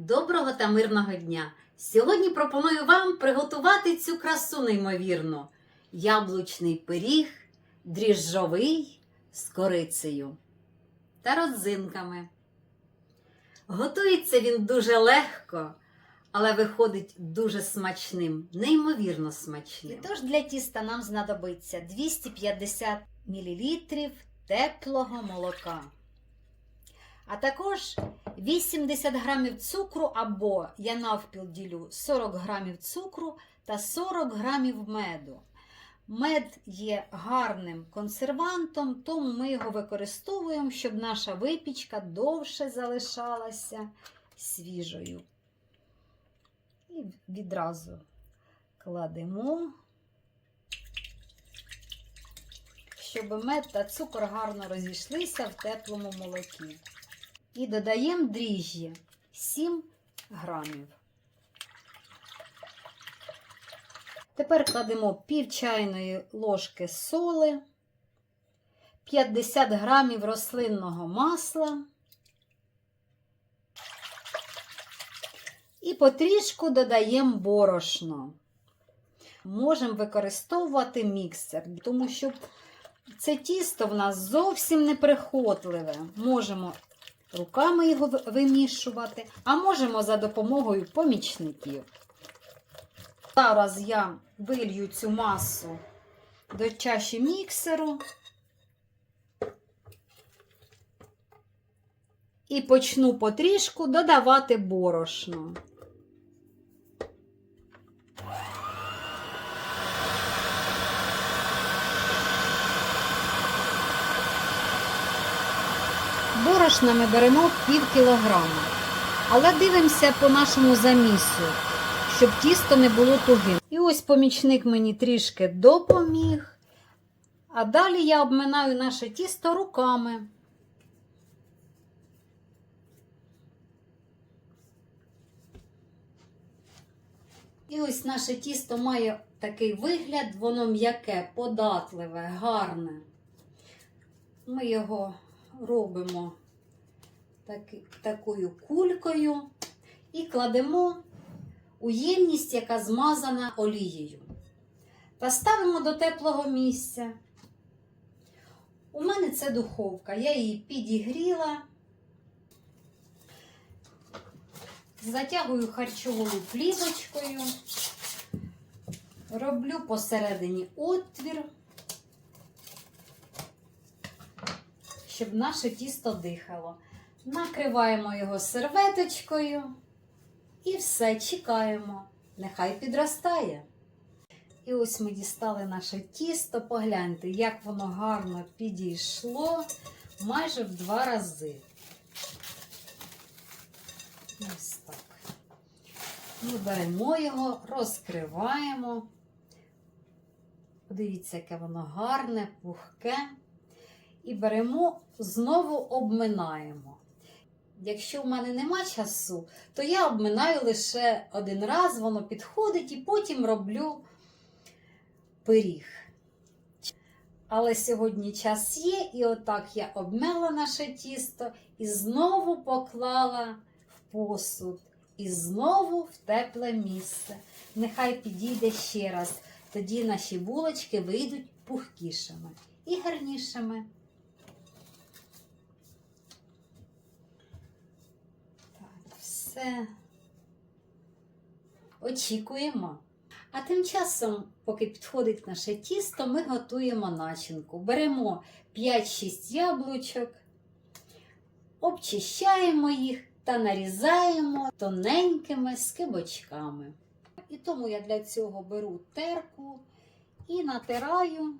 Доброго та мирного дня! Сьогодні пропоную вам приготувати цю красу неймовірну. Яблучний пиріг, дріжджовий з корицею та родзинками. Готується він дуже легко, але виходить дуже смачним, неймовірно смачним. Тож для тіста нам знадобиться 250 мл теплого молока. А також 80 грамів цукру або я навпіл ділю 40 грамів цукру та 40 грамів меду. Мед є гарним консервантом, тому ми його використовуємо, щоб наша випічка довше залишалася свіжою. І відразу кладемо, щоб мед та цукор гарно розійшлися в теплому молокі. І додаємо дріжджі 7 грамів. Тепер кладемо пів чайної ложки соли, 50 грамів рослинного масла. І потрішку додаємо борошно. Можемо використовувати міксер, тому що це тісто в нас зовсім неприхотливе. Можемо руками його вимішувати, а можемо за допомогою помічників. Зараз я вилью цю масу до чаші міксеру і почну потрішку додавати борошно. Борошна ми беремо пів кілограма, але дивимося по нашому замісу, щоб тісто не було тугим. І ось помічник мені трішки допоміг, а далі я обминаю наше тісто руками. І ось наше тісто має такий вигляд, воно м'яке, податливе, гарне. Ми його робимо таки, такою кулькою і кладемо у ємність, яка змазана олією. Та ставимо до теплого місця. У мене це духовка, я її підігріла, затягую харчовою плівочкою, роблю посередині отвір. Щоб наше тісто дихало. Накриваємо його серветочкою і все чекаємо. Нехай підростає. І ось ми дістали наше тісто. Погляньте, як воно гарно підійшло майже в два рази. Ось так. Ми беремо його, розкриваємо. Подивіться, яке воно гарне, пухке. І беремо, знову обминаємо. Якщо в мене нема часу, то я обминаю лише один раз, воно підходить, і потім роблю пиріг. Але сьогодні час є, і отак я обмела наше тісто і знову поклала в посуд, і знову в тепле місце. Нехай підійде ще раз. Тоді наші булочки вийдуть пухкішими і гарнішими. Все очікуємо. А тим часом, поки підходить наше тісто, ми готуємо начинку. Беремо 5-6 яблучок, обчищаємо їх та нарізаємо тоненькими скибочками. І тому я для цього беру терку і натираю.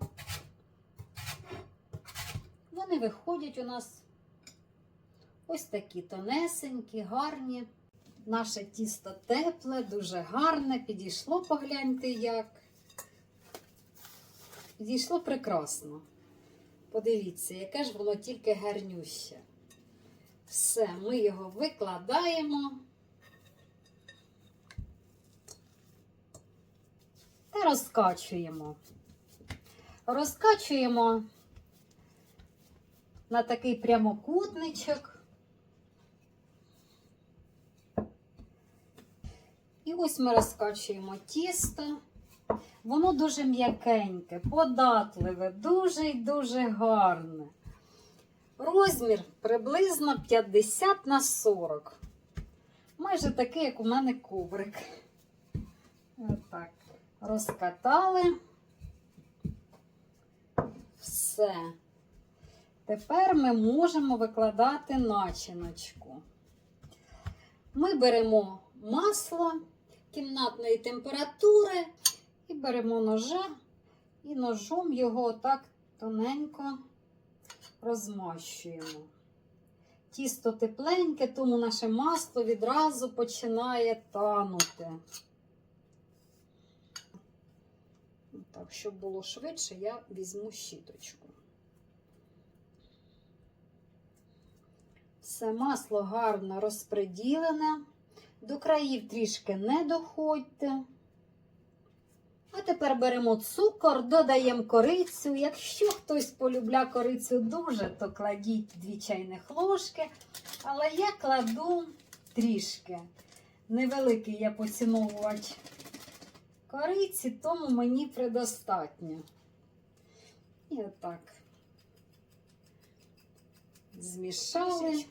Вони виходять у нас ось такі тонесенькі, гарні. Наше тісто тепле, дуже гарне, підійшло, погляньте як. Підійшло прекрасно. Подивіться, яке ж воно тільки гарнюще. Все, ми його викладаємо та розкачуємо. Розкачуємо на такий прямокутничок. Ось ми розкачуємо тісто. Воно дуже м'якеньке, податливе, дуже і дуже гарне. Розмір приблизно 50 на 40. Майже такий, як у мене коврик. Отак. Розкатали. Все. Тепер ми можемо викладати начиночку. Ми беремо масло кімнатної температури і беремо ножа і ножом його отак тоненько розмащуємо. Тісто тепленьке, тому наше масло відразу починає танути. Так, щоб було швидше, я візьму щіточку. Все масло гарно розпреділене. До країв трішки не доходьте. А тепер беремо цукор, додаємо корицю. Якщо хтось полюбля корицю дуже, то кладіть 2 чайних ложки. Але я кладу трішки. Невеликий я поціновувач кориці, тому мені предостатньо. І отак. Змішали,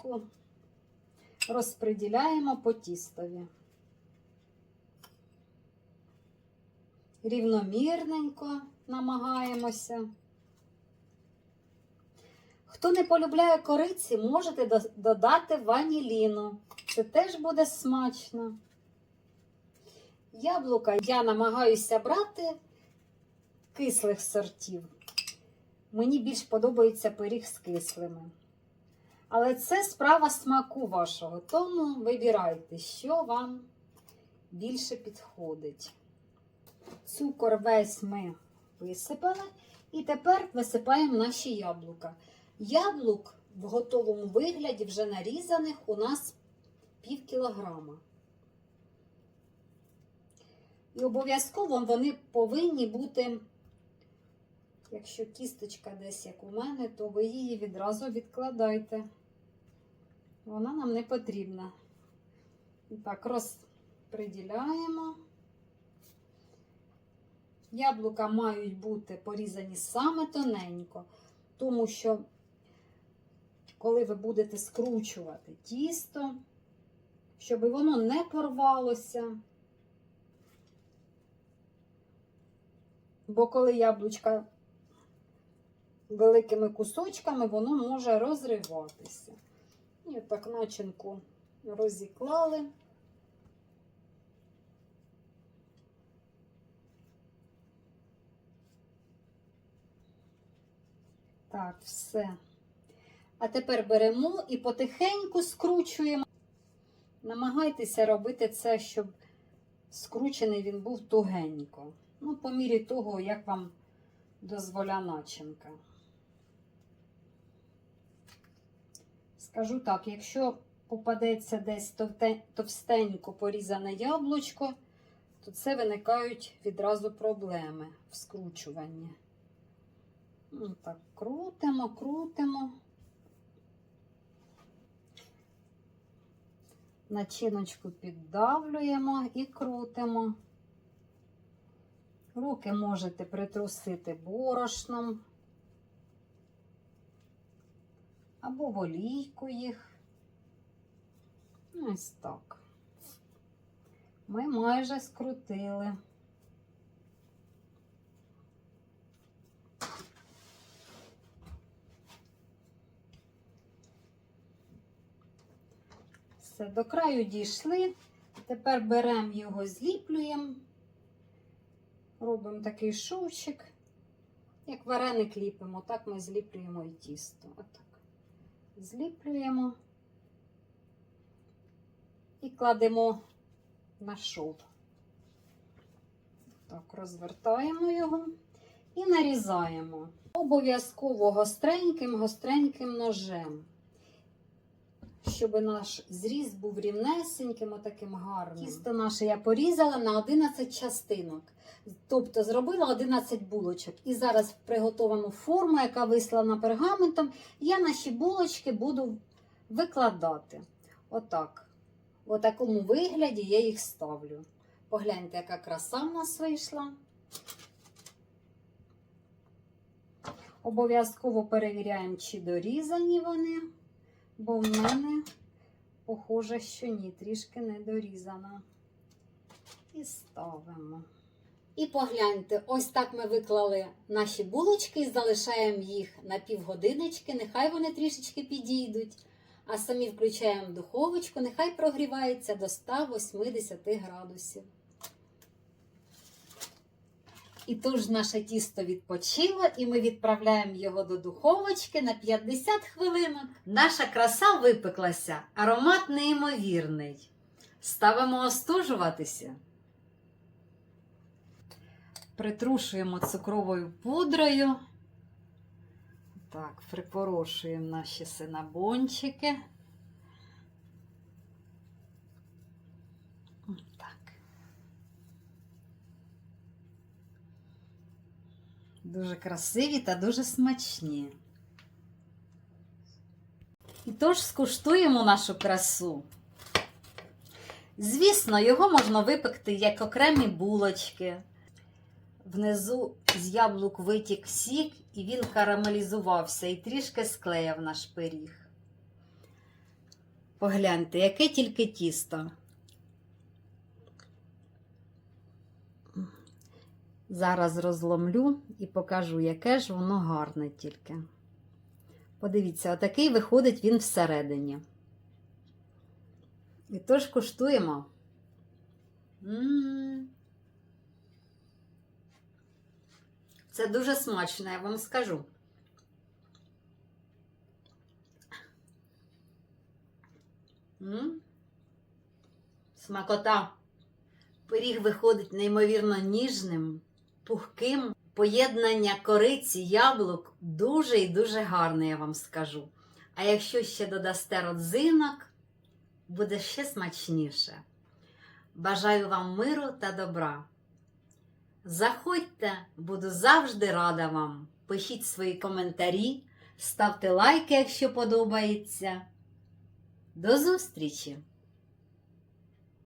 розподіляємо по тістові. Рівномірненько намагаємося. Хто не полюбляє кориці, можете додати ваніліну. Це теж буде смачно. Яблука я намагаюся брати кислих сортів. Мені більш подобається пиріг з кислими. Але це справа смаку вашого, тому вибирайте, що вам більше підходить. Цукор весь ми висипали. І тепер висипаємо наші яблука. Яблук в готовому вигляді, вже нарізаних, у нас пів кілограма. І обов'язково вони повинні бути, якщо кісточка десь як у мене, то ви її відразу відкладайте. Вона нам не потрібна. Так, розподіляємо. Яблука мають бути порізані саме тоненько, тому що, коли ви будете скручувати тісто, щоб воно не порвалося. Бо коли яблучка великими кусочками, воно може розриватися. І так начинку розіклали. Так, все. А тепер беремо і потихеньку скручуємо. Намагайтеся робити це, щоб скручений він був тугенько. Ну, по мірі того, як вам дозволя начинка. Скажу так, якщо попадеться десь товстенько порізане яблучко, то це виникають відразу проблеми в скручуванні. Ну, Так, крутимо, крутимо. Начиночку піддавлюємо і крутимо. Руки можете притрусити борошном або в олійку їх. Ось так. Ми майже скрутили. Все, до краю дійшли. Тепер беремо його, зліплюємо. Робимо такий шовчик. Як вареник ліпимо, так ми зліплюємо і тісто. Отак. Зліплюємо і кладемо на шов. Так, розвертаємо його і нарізаємо. Обов'язково гостреньким, гостреньким ножем. Щоб наш зріз був рівнесеньким, отаким гарним. Тісто наше я порізала на 11 частинок. Тобто зробила 11 булочок. І зараз в приготовану форму, яка вислана пергаментом, я наші булочки буду викладати. Отак. В такому вигляді я їх ставлю. Погляньте, яка краса в нас вийшла. Обов'язково перевіряємо, чи дорізані вони, бо в мене, похоже, що ні, трішки не дорізана. І ставимо. І погляньте, ось так ми виклали наші булочки і залишаємо їх на півгодиночки, нехай вони трішечки підійдуть. А самі включаємо духовочку, нехай прогрівається до 180 градусів. І тут наше тісто відпочило, і ми відправляємо його до духовочки на 50 хвилинок. Наша краса випеклася, аромат неймовірний. Ставимо остужуватися. Притрушуємо цукровою пудрою. Так, припорошуємо наші синабончики. Дуже красиві та дуже смачні. І тож скуштуємо нашу красу. Звісно, його можна випекти як окремі булочки. Внизу з яблук витік сік, і він карамелізувався і трішки склеяв наш пиріг. Погляньте, яке тільки тісто. Зараз розломлю і покажу, яке ж воно гарне тільки. Подивіться, отакий виходить він всередині. І тож куштуємо. М. Це дуже смачно, я вам скажу. М. Смакота. Пиріг виходить неймовірно ніжним, пухким. Поєднання кориці, яблук дуже і дуже гарне, я вам скажу. А якщо ще додасте родзинок, буде ще смачніше. Бажаю вам миру та добра. Заходьте, буду завжди рада вам. Пишіть свої коментарі, ставте лайки, якщо подобається. До зустрічі!